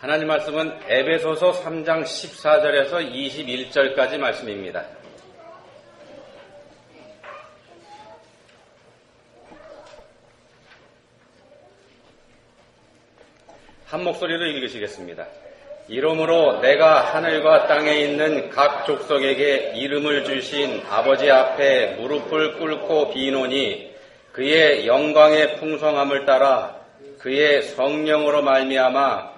하나님 말씀은 에베소서 3장 14절에서 21절까지 말씀입니다. 한 목소리로 읽으시겠습니다. 이러므로 내가 하늘과 땅에 있는 각 족속에게 이름을 주신 아버지 앞에 무릎을 꿇고 비노니 그의 영광의 풍성함을 따라 그의 성령으로 말미암아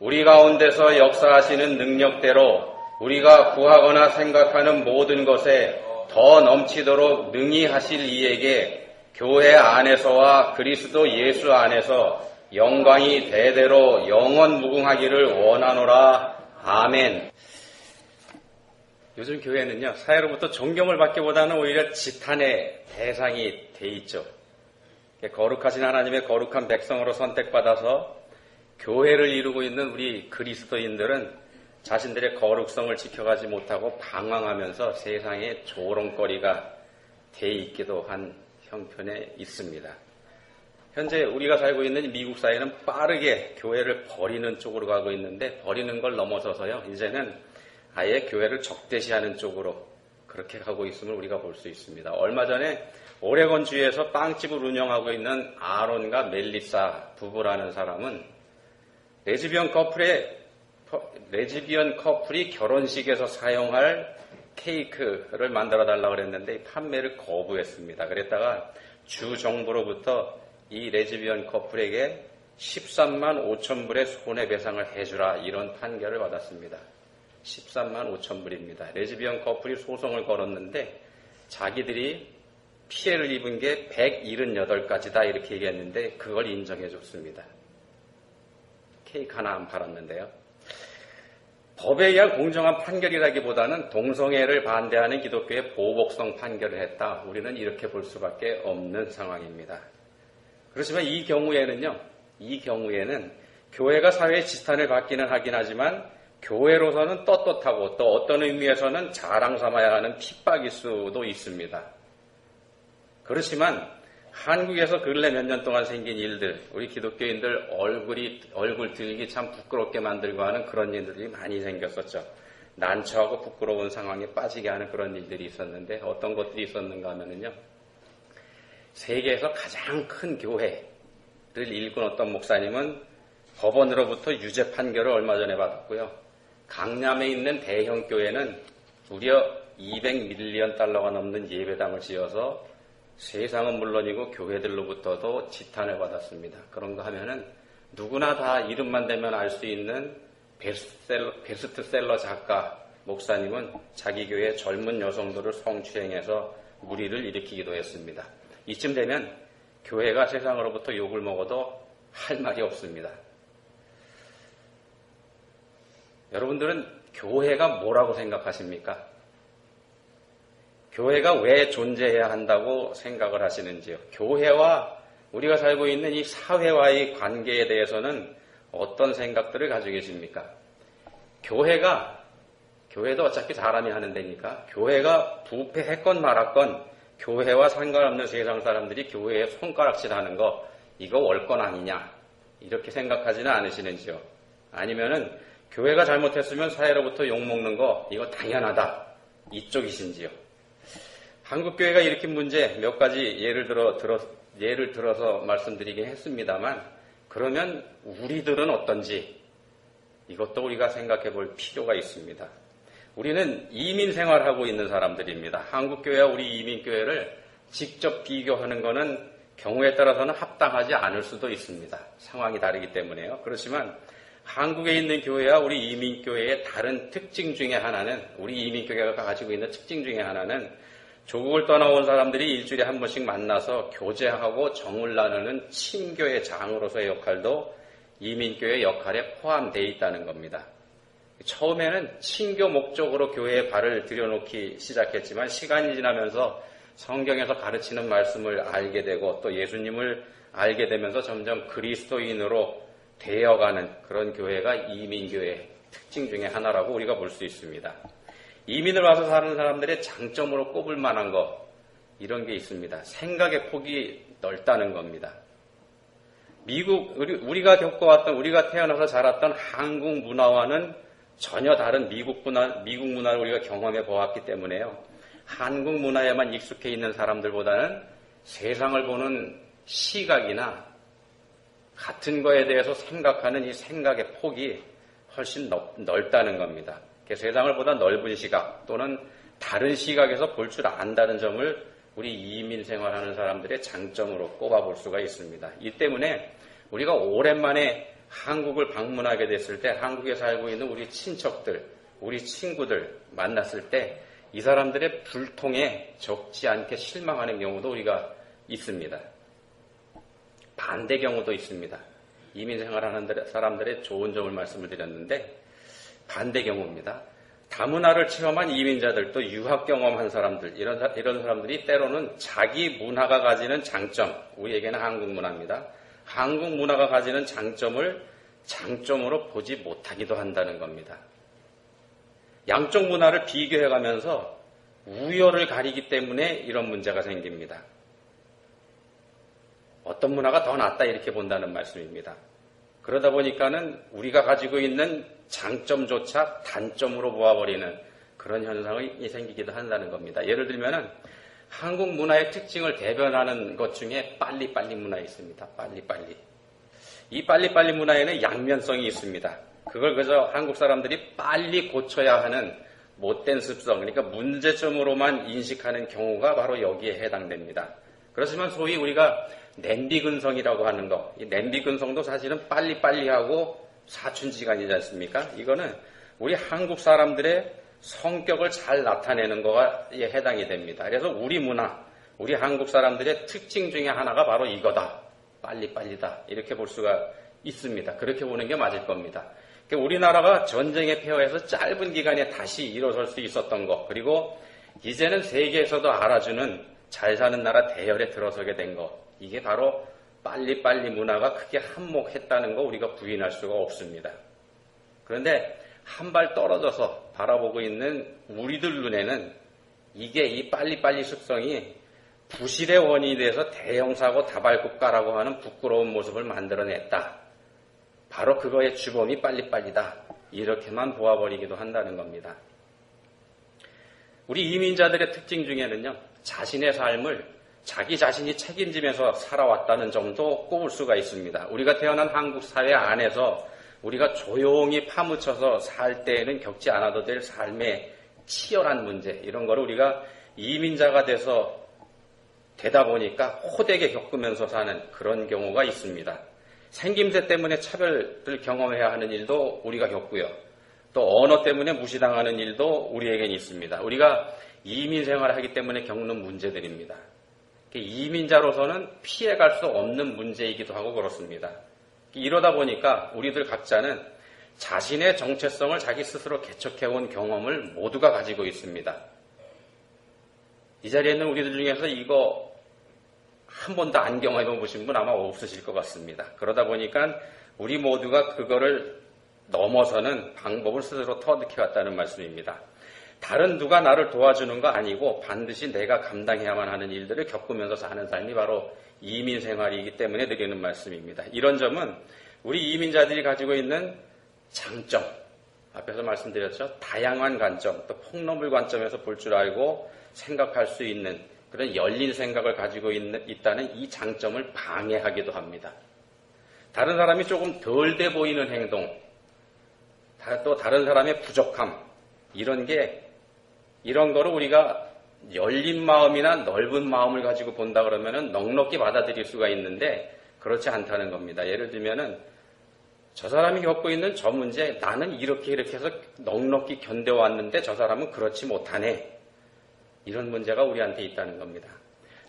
우리 가운데서 역사하시는 능력대로 우리가 구하거나 생각하는 모든 것에 더 넘치도록 능히 하실 이에게 교회 안에서와 그리스도 예수 안에서 영광이 대대로 영원 무궁하기를 원하노라. 아멘. 요즘 교회는요, 사회로부터 존경을 받기보다는 오히려 지탄의 대상이 돼 있죠. 거룩하신 하나님의 거룩한 백성으로 선택받아서 교회를 이루고 있는 우리 그리스도인들은 자신들의 거룩성을 지켜가지 못하고 방황하면서 세상의 조롱거리가 돼 있기도 한 형편에 있습니다. 현재 우리가 살고 있는 미국 사회는 빠르게 교회를 버리는 쪽으로 가고 있는데 버리는 걸 넘어서서요. 이제는 아예 교회를 적대시하는 쪽으로 그렇게 가고 있음을 우리가 볼 수 있습니다. 얼마 전에 오레곤 주에서 빵집을 운영하고 있는 아론과 멜리사 부부라는 사람은 레즈비언 커플의 레즈비언 커플이 결혼식에서 사용할 케이크를 만들어 달라고 그랬는데 판매를 거부했습니다. 그랬다가 주 정부로부터 이 레즈비언 커플에게 13만 5천 불의 손해배상을 해주라 이런 판결을 받았습니다. 13만 5천 불입니다. 레즈비언 커플이 소송을 걸었는데 자기들이 피해를 입은 게 178가지다 이렇게 얘기했는데 그걸 인정해 줬습니다. 케이크 하나 안 팔았는데요. 법에 의한 공정한 판결이라기보다는 동성애를 반대하는 기독교의 보복성 판결을 했다. 우리는 이렇게 볼 수밖에 없는 상황입니다. 그렇지만 이 경우에는요, 이 경우에는 교회가 사회의 지탄을 받기는 하긴 하지만 교회로서는 떳떳하고 또 어떤 의미에서는 자랑 삼아야 하는 핍박일 수도 있습니다. 그렇지만 한국에서 근래 몇 년 동안 생긴 일들, 우리 기독교인들 얼굴이, 얼굴 들기 참 부끄럽게 만들고 하는 그런 일들이 많이 생겼었죠. 난처하고 부끄러운 상황에 빠지게 하는 그런 일들이 있었는데 어떤 것들이 있었는가 하면은요. 세계에서 가장 큰 교회를 일군 어떤 목사님은 법원으로부터 유죄 판결을 얼마 전에 받았고요. 강남에 있는 대형 교회는 무려 200밀리언 달러가 넘는 예배당을 지어서 세상은 물론이고 교회들로부터도 지탄을 받았습니다. 그런가 하면은 누구나 다 이름만 대면 알 수 있는 베스트셀러, 베스트셀러 작가 목사님은 자기 교회 젊은 여성들을 성추행해서 무리를 일으키기도 했습니다. 이쯤 되면 교회가 세상으로부터 욕을 먹어도 할 말이 없습니다. 여러분들은 교회가 뭐라고 생각하십니까? 교회가 왜 존재해야 한다고 생각을 하시는지요? 교회와 우리가 살고 있는 이 사회와의 관계에 대해서는 어떤 생각들을 가지고 계십니까? 교회가, 교회도 어차피 사람이 하는 데니까, 교회가 부패했건 말았건, 교회와 상관없는 세상 사람들이 교회에 손가락질 하는 거, 이거 월권 아니냐? 이렇게 생각하지는 않으시는지요? 아니면은, 교회가 잘못했으면 사회로부터 욕먹는 거, 이거 당연하다. 이쪽이신지요? 한국교회가 일으킨 문제 몇 가지 예를 들어, 들어, 예를 들어서 말씀드리긴 했습니다만, 그러면 우리들은 어떤지 이것도 우리가 생각해 볼 필요가 있습니다. 우리는 이민 생활하고 있는 사람들입니다. 한국교회와 우리 이민교회를 직접 비교하는 것은 경우에 따라서는 합당하지 않을 수도 있습니다. 상황이 다르기 때문에요. 그렇지만 한국에 있는 교회와 우리 이민교회의 다른 특징 중에 하나는 우리 이민교회가 가지고 있는 특징 중에 하나는 조국을 떠나온 사람들이 일주일에 한 번씩 만나서 교제하고 정을 나누는 친교의 장으로서의 역할도 이민교의 역할에 포함되어 있다는 겁니다. 처음에는 친교 목적으로 교회에 발을 들여놓기 시작했지만 시간이 지나면서 성경에서 가르치는 말씀을 알게 되고 또 예수님을 알게 되면서 점점 그리스도인으로 되어가는 그런 교회가 이민교회 특징 중에 하나라고 우리가 볼 수 있습니다. 이민을 와서 사는 사람들의 장점으로 꼽을 만한 것 이런 게 있습니다. 생각의 폭이 넓다는 겁니다. 미국 우리, 가 겪어왔던 우리가 태어나서 자랐던 한국 문화와는 전혀 다른 미국 문화 미국 문화를 우리가 경험해 보았기 때문에요. 한국 문화에만 익숙해 있는 사람들보다는 세상을 보는 시각이나 같은 거에 대해서 생각하는 이 생각의 폭이 훨씬 넓, 다는 겁니다. 세상을 보다 넓은 시각 또는 다른 시각에서 볼 줄 안다는 점을 우리 이민 생활하는 사람들의 장점으로 꼽아볼 수가 있습니다. 이 때문에 우리가 오랜만에 한국을 방문하게 됐을 때 한국에 살고 있는 우리 친척들, 우리 친구들 만났을 때 이 사람들의 불통에 적지 않게 실망하는 경우도 우리가 있습니다. 반대 경우도 있습니다. 이민 생활하는 사람들의 좋은 점을 말씀을 드렸는데 반대 경우입니다. 다문화를 체험한 이민자들 또 유학 경험한 사람들 이런 이런 사람들이 때로는 자기 문화가 가지는 장점 우리에게는 한국 문화입니다. 한국 문화가 가지는 장점을 장점으로 보지 못하기도 한다는 겁니다. 양쪽 문화를 비교해 가면서 우열을 가리기 때문에 이런 문제가 생깁니다. 어떤 문화가 더 낫다 이렇게 본다는 말씀입니다. 그러다 보니까는 우리가 가지고 있는 장점조차 단점으로 모아버리는 그런 현상이 생기기도 한다는 겁니다. 예를 들면은 한국 문화의 특징을 대변하는 것 중에 빨리빨리 문화 있습니다. 빨리빨리. 이 빨리빨리 문화에는 양면성이 있습니다. 그걸 그저 한국 사람들이 빨리 고쳐야 하는 못된 습성, 그러니까 문제점으로만 인식하는 경우가 바로 여기에 해당됩니다. 그렇지만 소위 우리가 냄비 근성이라고 하는 거, 이 냄비 근성도 사실은 빨리빨리 하고 사춘지간이지 않습니까? 이거는 우리 한국 사람들의 성격을 잘 나타내는 거에 해당이 됩니다. 그래서 우리 문화, 우리 한국 사람들의 특징 중에 하나가 바로 이거다. 빨리빨리다. 이렇게 볼 수가 있습니다. 그렇게 보는 게 맞을 겁니다. 그러니까 우리나라가 전쟁에 패해서 짧은 기간에 다시 일어설 수 있었던 것, 그리고 이제는 세계에서도 알아주는 잘 사는 나라 대열에 들어서게 된 것, 이게 바로 빨리빨리 문화가 크게 한몫했다는 거 우리가 부인할 수가 없습니다. 그런데 한 발 떨어져서 바라보고 있는 우리들 눈에는 이게 이 빨리빨리 습성이 부실의 원인이 돼서 대형사고 다발국가라고 하는 부끄러운 모습을 만들어냈다. 바로 그거의 주범이 빨리빨리다. 이렇게만 보아버리기도 한다는 겁니다. 우리 이민자들의 특징 중에는요, 자신의 삶을 자기 자신이 책임지면서 살아왔다는 점도 꼽을 수가 있습니다. 우리가 태어난 한국 사회 안에서 우리가 조용히 파묻혀서 살 때에는 겪지 않아도 될 삶의 치열한 문제, 이런 거를 우리가 이민자가 돼서 되다 보니까 호되게 겪으면서 사는 그런 경우가 있습니다. 생김새 때문에 차별을 경험해야 하는 일도 우리가 겪고요. 또 언어 때문에 무시당하는 일도 우리에겐 있습니다. 우리가 이민 생활을 하기 때문에 겪는 문제들입니다. 이민자로서는 피해갈 수 없는 문제이기도 하고 그렇습니다. 이러다 보니까 우리들 각자는 자신의 정체성을 자기 스스로 개척해온 경험을 모두가 가지고 있습니다. 이 자리에 있는 우리들 중에서 이거 한 번도 안 경험해 보신 분 아마 없으실 것 같습니다. 그러다 보니까 우리 모두가 그거를 넘어서는 방법을 스스로 터득해 왔다는 말씀입니다. 다른 누가 나를 도와주는 거 아니고 반드시 내가 감당해야만 하는 일들을 겪으면서 사는 삶이 바로 이민 생활이기 때문에 드리는 말씀입니다. 이런 점은 우리 이민자들이 가지고 있는 장점, 앞에서 말씀드렸죠. 다양한 관점, 또 폭넓은 관점에서 볼 줄 알고 생각할 수 있는 그런 열린 생각을 가지고 있는, 있다는 이 장점을 방해하기도 합니다. 다른 사람이 조금 덜 돼 보이는 행동, 또 다른 사람의 부족함, 이런 게 이런 거를 우리가 열린 마음이나 넓은 마음을 가지고 본다 그러면은 넉넉히 받아들일 수가 있는데 그렇지 않다는 겁니다. 예를 들면은 저 사람이 겪고 있는 저 문제 나는 이렇게 이렇게 해서 넉넉히 견뎌왔는데 저 사람은 그렇지 못하네. 이런 문제가 우리한테 있다는 겁니다.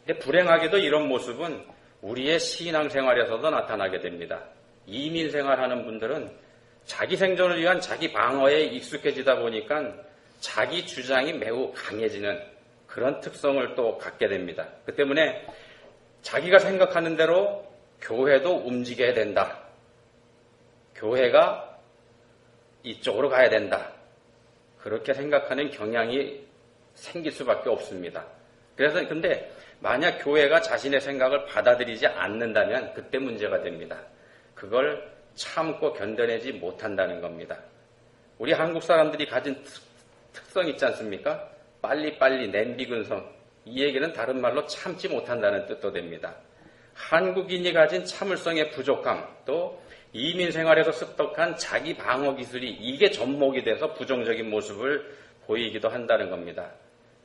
근데 불행하게도 이런 모습은 우리의 신앙 생활에서도 나타나게 됩니다. 이민 생활하는 분들은 자기 생존을 위한 자기 방어에 익숙해지다 보니까 자기 주장이 매우 강해지는 그런 특성을 또 갖게 됩니다. 그 때문에 자기가 생각하는 대로 교회도 움직여야 된다. 교회가 이쪽으로 가야 된다. 그렇게 생각하는 경향이 생길 수밖에 없습니다. 그래서 근데 만약 교회가 자신의 생각을 받아들이지 않는다면 그때 문제가 됩니다. 그걸 참고 견뎌내지 못한다는 겁니다. 우리 한국 사람들이 가진 특성 있지 않습니까? 빨리빨리 냄비 근성. 이 얘기는 다른 말로 참지 못한다는 뜻도 됩니다. 한국인이 가진 참을성의 부족함, 또 이민 생활에서 습득한 자기 방어 기술이 이게 접목이 돼서 부정적인 모습을 보이기도 한다는 겁니다.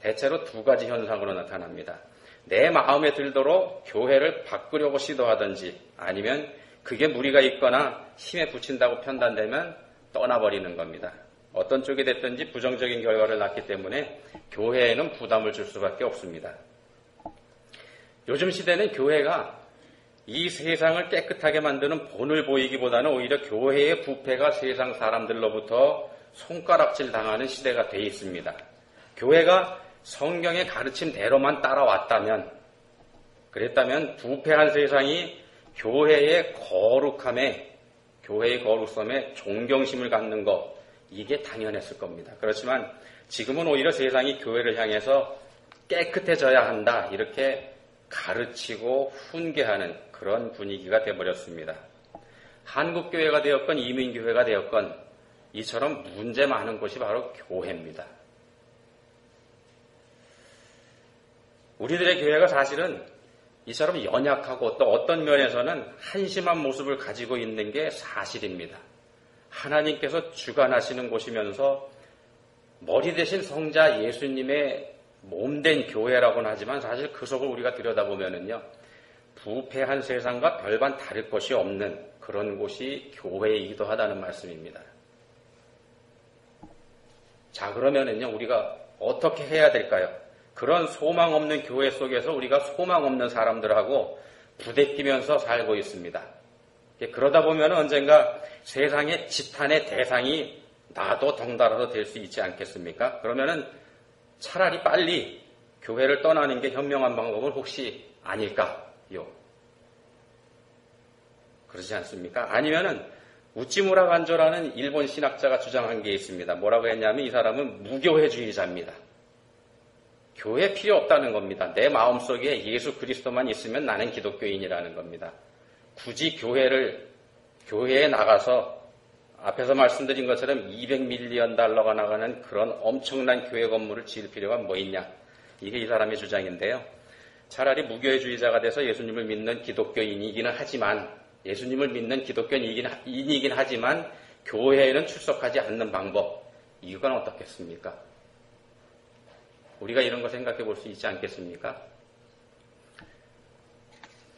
대체로 두 가지 현상으로 나타납니다. 내 마음에 들도록 교회를 바꾸려고 시도하든지 아니면 그게 무리가 있거나 힘에 붙인다고 판단되면 떠나버리는 겁니다. 어떤 쪽이 됐든지 부정적인 결과를 낳기 때문에 교회에는 부담을 줄 수밖에 없습니다. 요즘 시대는 교회가 이 세상을 깨끗하게 만드는 본을 보이기보다는 오히려 교회의 부패가 세상 사람들로부터 손가락질 당하는 시대가 돼 있습니다. 교회가 성경의 가르침대로만 따라왔다면, 그랬다면 부패한 세상이 교회의 거룩함에, 교회의 거룩성에 존경심을 갖는 것, 이게 당연했을 겁니다. 그렇지만 지금은 오히려 세상이 교회를 향해서 깨끗해져야 한다. 이렇게 가르치고 훈계하는 그런 분위기가 되어버렸습니다. 한국 교회가 되었건 이민 교회가 되었건 이처럼 문제 많은 곳이 바로 교회입니다. 우리들의 교회가 사실은 이처럼 연약하고 또 어떤 면에서는 한심한 모습을 가지고 있는 게 사실입니다. 하나님께서 주관하시는 곳이면서 머리 대신 성자 예수님의 몸된 교회라고는 하지만 사실 그 속을 우리가 들여다보면은요, 부패한 세상과 별반 다를 것이 없는 그런 곳이 교회이기도 하다는 말씀입니다. 자, 그러면은요, 우리가 어떻게 해야 될까요? 그런 소망 없는 교회 속에서 우리가 소망 없는 사람들하고 부대끼면서 살고 있습니다. 그러다 보면 언젠가 세상의 지탄의 대상이 나도 덩달아도 될수 있지 않겠습니까? 그러면은 차라리 빨리 교회를 떠나는 게 현명한 방법은 혹시 아닐까요? 그러지 않습니까? 아니면은 우찌무라 간조라는 일본 신학자가 주장한 게 있습니다. 뭐라고 했냐면 이 사람은 무교회주의자입니다. 교회 필요 없다는 겁니다. 내 마음속에 예수 그리스도만 있으면 나는 기독교인이라는 겁니다. 굳이 교회를 교회에 나가서 앞에서 말씀드린 것처럼 200밀리언 달러가 나가는 그런 엄청난 교회 건물을 지을 필요가 뭐 있냐. 이게 이 사람의 주장인데요. 차라리 무교회주의자가 돼서 예수님을 믿는 기독교인이기는 하지만 예수님을 믿는 기독교인이긴 하지만 교회에는 출석하지 않는 방법. 이건 어떻겠습니까? 우리가 이런 거 생각해 볼 수 있지 않겠습니까?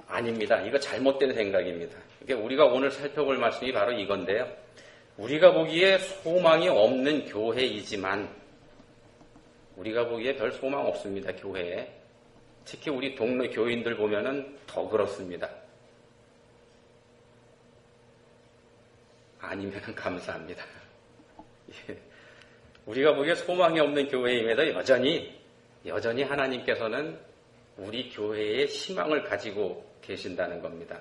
아닙니다. 이거 잘못된 생각입니다. 그러니까 우리가 오늘 살펴볼 말씀이 바로 이건데요. 우리가 보기에 소망이 없는 교회이지만 우리가 보기에 별 소망 없습니다. 교회에. 특히 우리 동네 교인들 보면은 더 그렇습니다. 아니면 감사합니다. 예. 우리가 보기에 소망이 없는 교회임에도 여전히 여전히 하나님께서는 우리 교회에 희망을 가지고 계신다는 겁니다.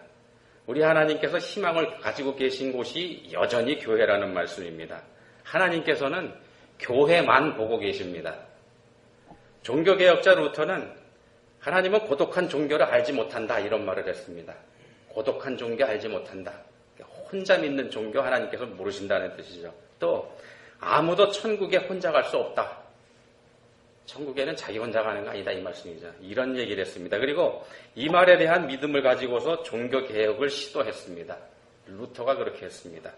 우리 하나님께서 희망을 가지고 계신 곳이 여전히 교회라는 말씀입니다. 하나님께서는 교회만 보고 계십니다. 종교개혁자 루터는 하나님은 고독한 종교를 알지 못한다 이런 말을 했습니다. 고독한 종교 알지 못한다. 혼자 믿는 종교 하나님께서 모르신다는 뜻이죠. 또 아무도 천국에 혼자 갈 수 없다. 천국에는 자기 혼자 가는 거 아니다 이 말씀이죠. 이런 얘기를 했습니다. 그리고 이 말에 대한 믿음을 가지고서 종교 개혁을 시도했습니다. 루터가 그렇게 했습니다.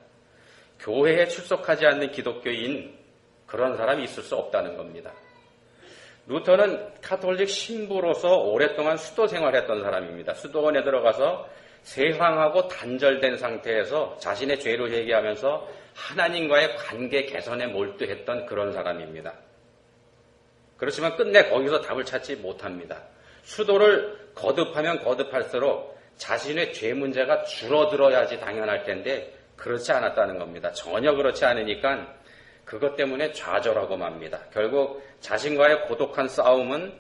교회에 출석하지 않는 기독교인 그런 사람이 있을 수 없다는 겁니다. 루터는 카톨릭 신부로서 오랫동안 수도 생활했던 사람입니다. 수도원에 들어가서 세상하고 단절된 상태에서 자신의 죄를 회개하면서 하나님과의 관계 개선에 몰두했던 그런 사람입니다. 그렇지만 끝내 거기서 답을 찾지 못합니다. 수도를 거듭하면 거듭할수록 자신의 죄 문제가 줄어들어야지 당연할 텐데 그렇지 않았다는 겁니다. 전혀 그렇지 않으니까 그것 때문에 좌절하고 맙니다. 결국 자신과의 고독한 싸움은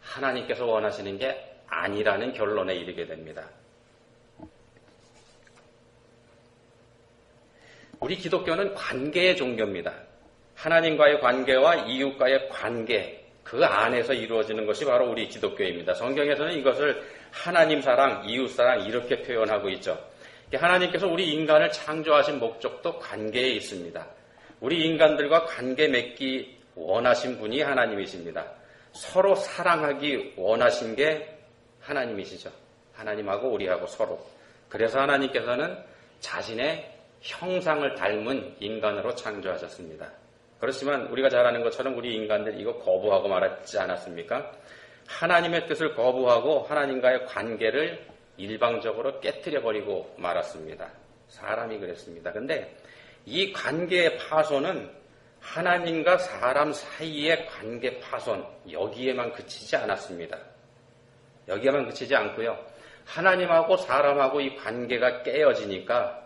하나님께서 원하시는 게 아니라는 결론에 이르게 됩니다. 우리 기독교는 관계의 종교입니다. 하나님과의 관계와 이웃과의 관계, 그 안에서 이루어지는 것이 바로 우리 기독교입니다. 성경에서는 이것을 하나님 사랑, 이웃 사랑 이렇게 표현하고 있죠. 하나님께서 우리 인간을 창조하신 목적도 관계에 있습니다. 우리 인간들과 관계 맺기 원하신 분이 하나님이십니다. 서로 사랑하기 원하신 게 하나님이시죠. 하나님하고 우리하고 서로. 그래서 하나님께서는 자신의 형상을 닮은 인간으로 창조하셨습니다. 그렇지만 우리가 잘 아는 것처럼 우리 인간들 이거 거부하고 말았지 않았습니까? 하나님의 뜻을 거부하고 하나님과의 관계를 일방적으로 깨뜨려 버리고 말았습니다. 사람이 그랬습니다. 근데 이 관계의 파손은 하나님과 사람 사이의 관계 파손 여기에만 그치지 않았습니다. 여기에만 그치지 않고요. 하나님하고 사람하고 이 관계가 깨어지니까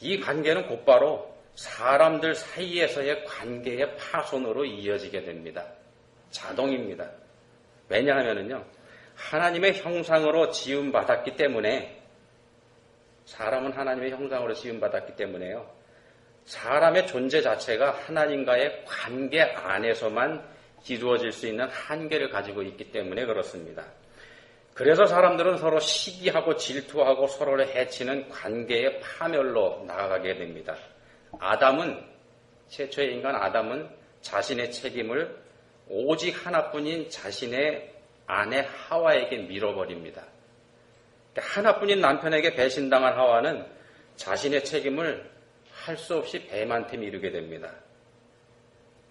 이 관계는 곧바로 사람들 사이에서의 관계의 파손으로 이어지게 됩니다. 자동입니다. 왜냐하면요. 하나님의 형상으로 지음받았기 때문에 사람은 하나님의 형상으로 지음받았기 때문에요. 사람의 존재 자체가 하나님과의 관계 안에서만 이루어질 수 있는 한계를 가지고 있기 때문에 그렇습니다. 그래서 사람들은 서로 시기하고 질투하고 서로를 해치는 관계의 파멸로 나아가게 됩니다. 아담은 최초의 인간 아담은 자신의 책임을 오직 하나뿐인 자신의 아내 하와에게 밀어버립니다. 그러니까 하나뿐인 남편에게 배신당한 하와는 자신의 책임을 할 수 없이 뱀한테 미루게 됩니다.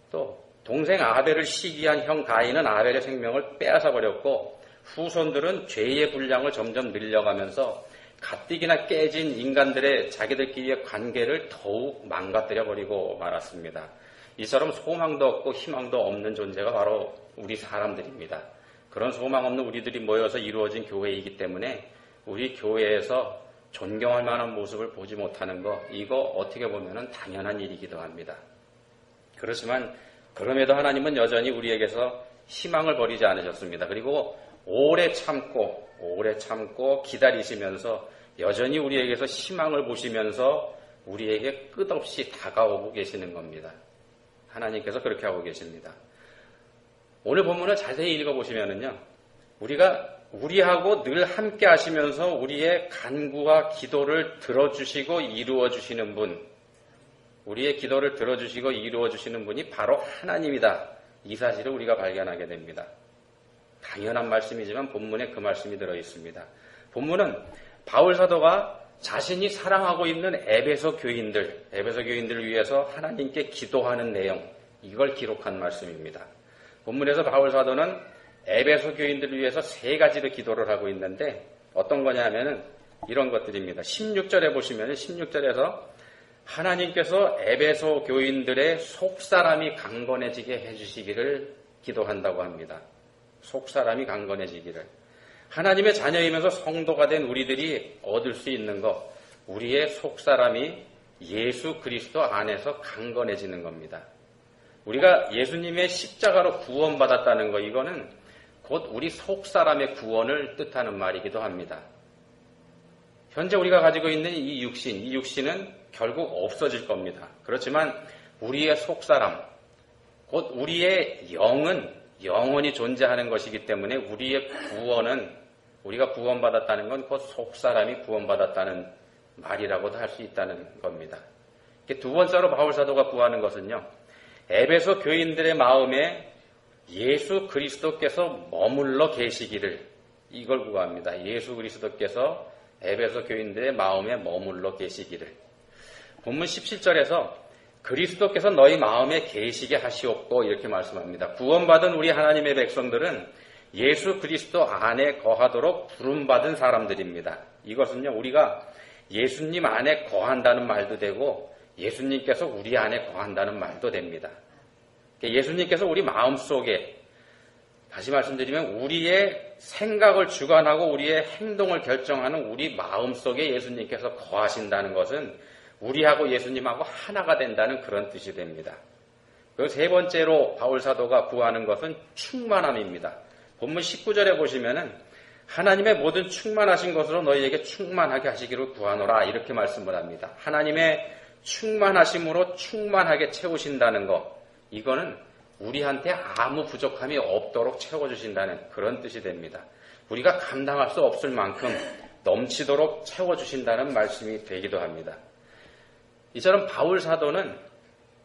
또 동생 아벨을 시기한 형 가인은 아벨의 생명을 빼앗아 버렸고 후손들은 죄의 분량을 점점 늘려가면서 가뜩이나 깨진 인간들의 자기들끼리의 관계를 더욱 망가뜨려 버리고 말았습니다. 이처럼 소망도 없고 희망도 없는 존재가 바로 우리 사람들입니다. 그런 소망 없는 우리들이 모여서 이루어진 교회이기 때문에 우리 교회에서 존경할 만한 모습을 보지 못하는 거, 이거 어떻게 보면 당연한 일이기도 합니다. 그렇지만 그럼에도 하나님은 여전히 우리에게서 희망을 버리지 않으셨습니다. 그리고 오래 참고, 오래 참고 기다리시면서 여전히 우리에게서 희망을 보시면서 우리에게 끝없이 다가오고 계시는 겁니다. 하나님께서 그렇게 하고 계십니다. 오늘 본문을 자세히 읽어보시면은요, 우리가 우리하고 늘 함께 하시면서 우리의 간구와 기도를 들어주시고 이루어 주시는 분, 우리의 기도를 들어주시고 이루어 주시는 분이 바로 하나님이다. 이 사실을 우리가 발견하게 됩니다. 당연한 말씀이지만 본문에 그 말씀이 들어 있습니다. 본문은 바울 사도가 자신이 사랑하고 있는 에베소 교인들, 에베소 교인들을 위해서 하나님께 기도하는 내용, 이걸 기록한 말씀입니다. 본문에서 바울 사도는 에베소 교인들을 위해서 세 가지로 기도를 하고 있는데 어떤 거냐 하면은 이런 것들입니다. 16절에 보시면 16절에서 하나님께서 에베소 교인들의 속사람이 강건해지게 해주시기를 기도한다고 합니다. 속 사람이 강건해지기를. 하나님의 자녀이면서 성도가 된 우리들이 얻을 수 있는 것, 우리의 속 사람이 예수 그리스도 안에서 강건해지는 겁니다. 우리가 예수님의 십자가로 구원받았다는 것, 이거는 곧 우리 속 사람의 구원을 뜻하는 말이기도 합니다. 현재 우리가 가지고 있는 이 육신, 이 육신은 결국 없어질 겁니다. 그렇지만 우리의 속 사람, 곧 우리의 영은 영원히 존재하는 것이기 때문에 우리의 구원은 우리가 구원받았다는 건 곧 속사람이 구원받았다는 말이라고도 할 수 있다는 겁니다. 두 번째로 바울사도가 구하는 것은요. 에베소 교인들의 마음에 예수 그리스도께서 머물러 계시기를 이걸 구합니다. 예수 그리스도께서 에베소 교인들의 마음에 머물러 계시기를. 본문 17절에서 그리스도께서 너희 마음에 계시게 하시옵고 이렇게 말씀합니다. 구원받은 우리 하나님의 백성들은 예수 그리스도 안에 거하도록 부름받은 사람들입니다. 이것은요, 우리가 예수님 안에 거한다는 말도 되고 예수님께서 우리 안에 거한다는 말도 됩니다. 예수님께서 우리 마음 속에 다시 말씀드리면 우리의 생각을 주관하고 우리의 행동을 결정하는 우리 마음 속에 예수님께서 거하신다는 것은 우리하고 예수님하고 하나가 된다는 그런 뜻이 됩니다. 그 세 번째로 바울 사도가 구하는 것은 충만함입니다. 본문 19절에 보시면은 하나님의 모든 충만하신 것으로 너희에게 충만하게 하시기를 구하노라 이렇게 말씀을 합니다. 하나님의 충만하심으로 충만하게 채우신다는 것 이거는 우리한테 아무 부족함이 없도록 채워주신다는 그런 뜻이 됩니다. 우리가 감당할 수 없을 만큼 넘치도록 채워주신다는 말씀이 되기도 합니다. 이처럼 바울 사도는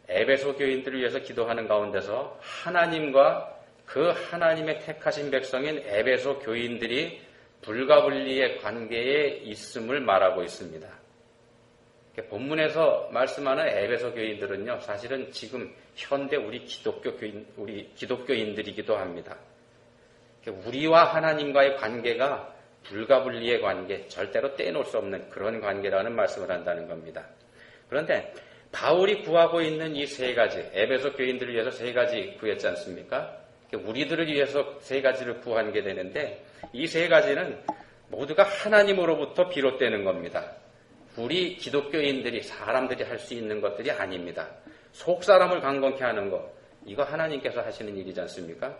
에베소 교인들을 위해서 기도하는 가운데서 하나님과 그 하나님의 택하신 백성인 에베소 교인들이 불가분리의 관계에 있음을 말하고 있습니다. 본문에서 말씀하는 에베소 교인들은요, 사실은 지금 현대 우리 기독교 교인, 우리 기독교인들이기도 합니다. 우리와 하나님과의 관계가 불가분리의 관계, 절대로 떼놓을 수 없는 그런 관계라는 말씀을 한다는 겁니다. 그런데 바울이 구하고 있는 이 세 가지, 에베소 교인들을 위해서 세 가지 구했지 않습니까? 우리들을 위해서 세 가지를 구하게 되는데 이 세 가지는 모두가 하나님으로부터 비롯되는 겁니다. 우리 기독교인들이 사람들이 할 수 있는 것들이 아닙니다. 속 사람을 강건케 하는 것 이거 하나님께서 하시는 일이지 않습니까?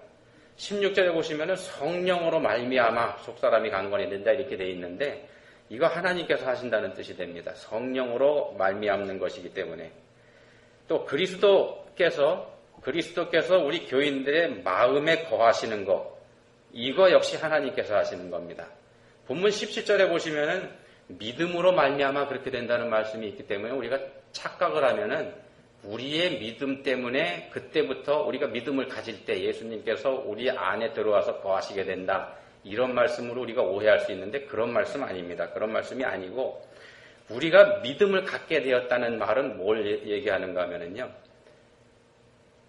16절에 보시면은 성령으로 말미암아 속 사람이 강건해 된다 이렇게 돼 있는데 이거 하나님께서 하신다는 뜻이 됩니다. 성령으로 말미암는 것이기 때문에 또 그리스도께서 그리스도께서 우리 교인들의 마음에 거하시는 것 이거 역시 하나님께서 하시는 겁니다. 본문 17절에 보시면은 믿음으로 말미암아 그렇게 된다는 말씀이 있기 때문에 우리가 착각을 하면은 우리의 믿음 때문에 그때부터 우리가 믿음을 가질 때 예수님께서 우리 안에 들어와서 거하시게 된다. 이런 말씀으로 우리가 오해할 수 있는데 그런 말씀 아닙니다. 그런 말씀이 아니고 우리가 믿음을 갖게 되었다는 말은 뭘 얘기하는가 하면은요.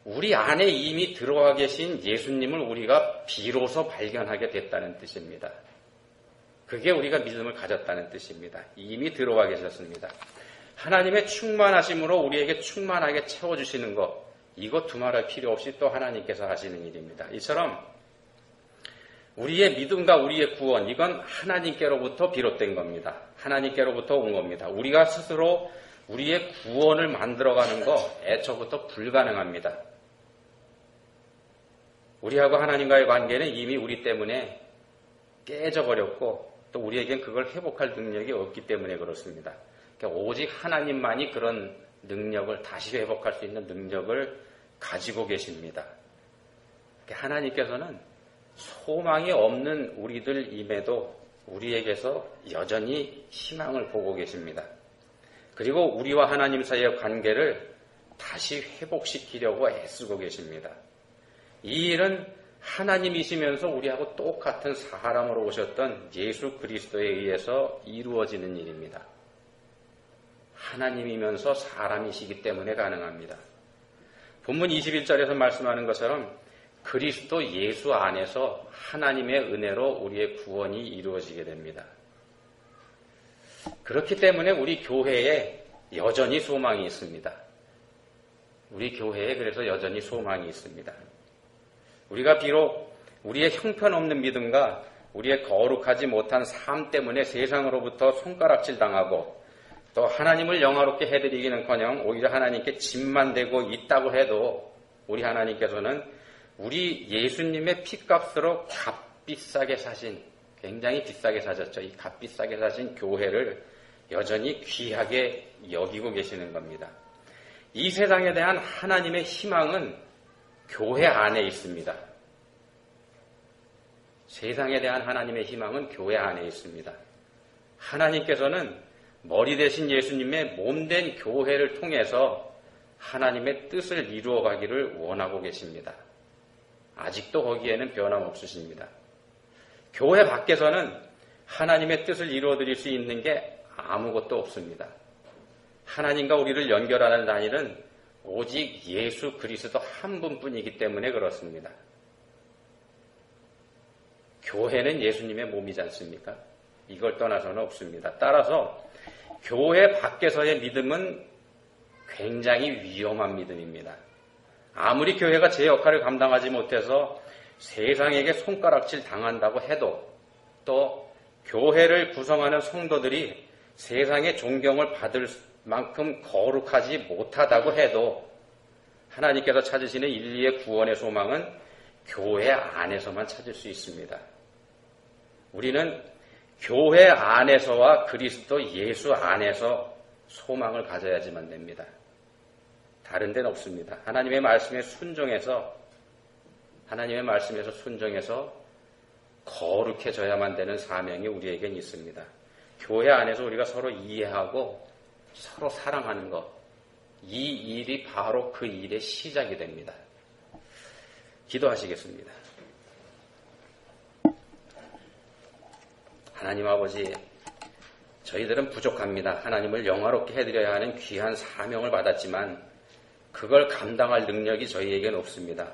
우리 안에 이미 들어와 계신 예수님을 우리가 비로소 발견하게 됐다는 뜻입니다. 그게 우리가 믿음을 가졌다는 뜻입니다. 이미 들어와 계셨습니다. 하나님의 충만하심으로 우리에게 충만하게 채워주시는 것, 이거 두말할 필요 없이 또 하나님께서 하시는 일입니다. 이처럼 우리의 믿음과 우리의 구원, 이건 하나님께로부터 비롯된 겁니다. 하나님께로부터 온 겁니다. 우리가 스스로 우리의 구원을 만들어가는 거 애초부터 불가능합니다. 우리하고 하나님과의 관계는 이미 우리 때문에 깨져버렸고 또 우리에겐 그걸 회복할 능력이 없기 때문에 그렇습니다. 그러니까 오직 하나님만이 그런 능력을 다시 회복할 수 있는 능력을 가지고 계십니다. 그러니까 하나님께서는 소망이 없는 우리들임에도 우리에게서 여전히 희망을 보고 계십니다. 그리고 우리와 하나님 사이의 관계를 다시 회복시키려고 애쓰고 계십니다. 이 일은 하나님이시면서 우리하고 똑같은 사람으로 오셨던 예수 그리스도에 의해서 이루어지는 일입니다. 하나님이면서 사람이시기 때문에 가능합니다. 본문 21절에서 말씀하는 것처럼 그리스도 예수 안에서 하나님의 은혜로 우리의 구원이 이루어지게 됩니다. 그렇기 때문에 우리 교회에 여전히 소망이 있습니다. 우리 교회에 그래서 여전히 소망이 있습니다. 우리가 비록 우리의 형편없는 믿음과 우리의 거룩하지 못한 삶 때문에 세상으로부터 손가락질 당하고 또 하나님을 영화롭게 해드리기는커녕 오히려 하나님께 짐만 되고 있다고 해도 우리 하나님께서는 우리 예수님의 피값으로 값비싸게 사신 굉장히 비싸게 사셨죠. 이 값비싸게 사신 교회를 여전히 귀하게 여기고 계시는 겁니다. 이 세상에 대한 하나님의 희망은 교회 안에 있습니다. 세상에 대한 하나님의 희망은 교회 안에 있습니다. 하나님께서는 머리 대신 예수님의 몸된 교회를 통해서 하나님의 뜻을 이루어 가기를 원하고 계십니다. 아직도 거기에는 변함없으십니다. 교회 밖에서는 하나님의 뜻을 이루어 드릴 수 있는 게 아무것도 없습니다. 하나님과 우리를 연결하는 단일은 오직 예수 그리스도 한 분뿐이기 때문에 그렇습니다. 교회는 예수님의 몸이지 않습니까? 이걸 떠나서는 없습니다. 따라서 교회 밖에서의 믿음은 굉장히 위험한 믿음입니다. 아무리 교회가 제 역할을 감당하지 못해서 세상에게 손가락질 당한다고 해도 또 교회를 구성하는 성도들이 세상의 존경을 받을 만큼 거룩하지 못하다고 해도 하나님께서 찾으시는 인류의 구원의 소망은 교회 안에서만 찾을 수 있습니다. 우리는 교회 안에서와 그리스도 예수 안에서 소망을 가져야지만 됩니다. 다른 데는 없습니다. 하나님의 말씀에 순종해서 하나님의 말씀에서 순종해서 거룩해져야만 되는 사명이 우리에겐 있습니다. 교회 안에서 우리가 서로 이해하고 서로 사랑하는 것. 이 일이 바로 그 일의 시작이 됩니다. 기도하시겠습니다. 하나님 아버지, 저희들은 부족합니다. 하나님을 영화롭게 해드려야 하는 귀한 사명을 받았지만 그걸 감당할 능력이 저희에겐 없습니다.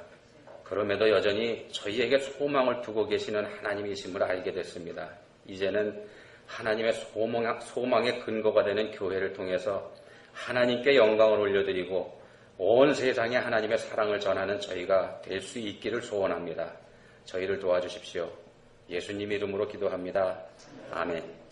그럼에도 여전히 저희에게 소망을 두고 계시는 하나님이심을 알게 됐습니다. 이제는 하나님의 소망, 소망의 근거가 되는 교회를 통해서 하나님께 영광을 올려드리고 온 세상에 하나님의 사랑을 전하는 저희가 될 수 있기를 소원합니다. 저희를 도와주십시오. 예수님 이름으로 기도합니다. 아멘.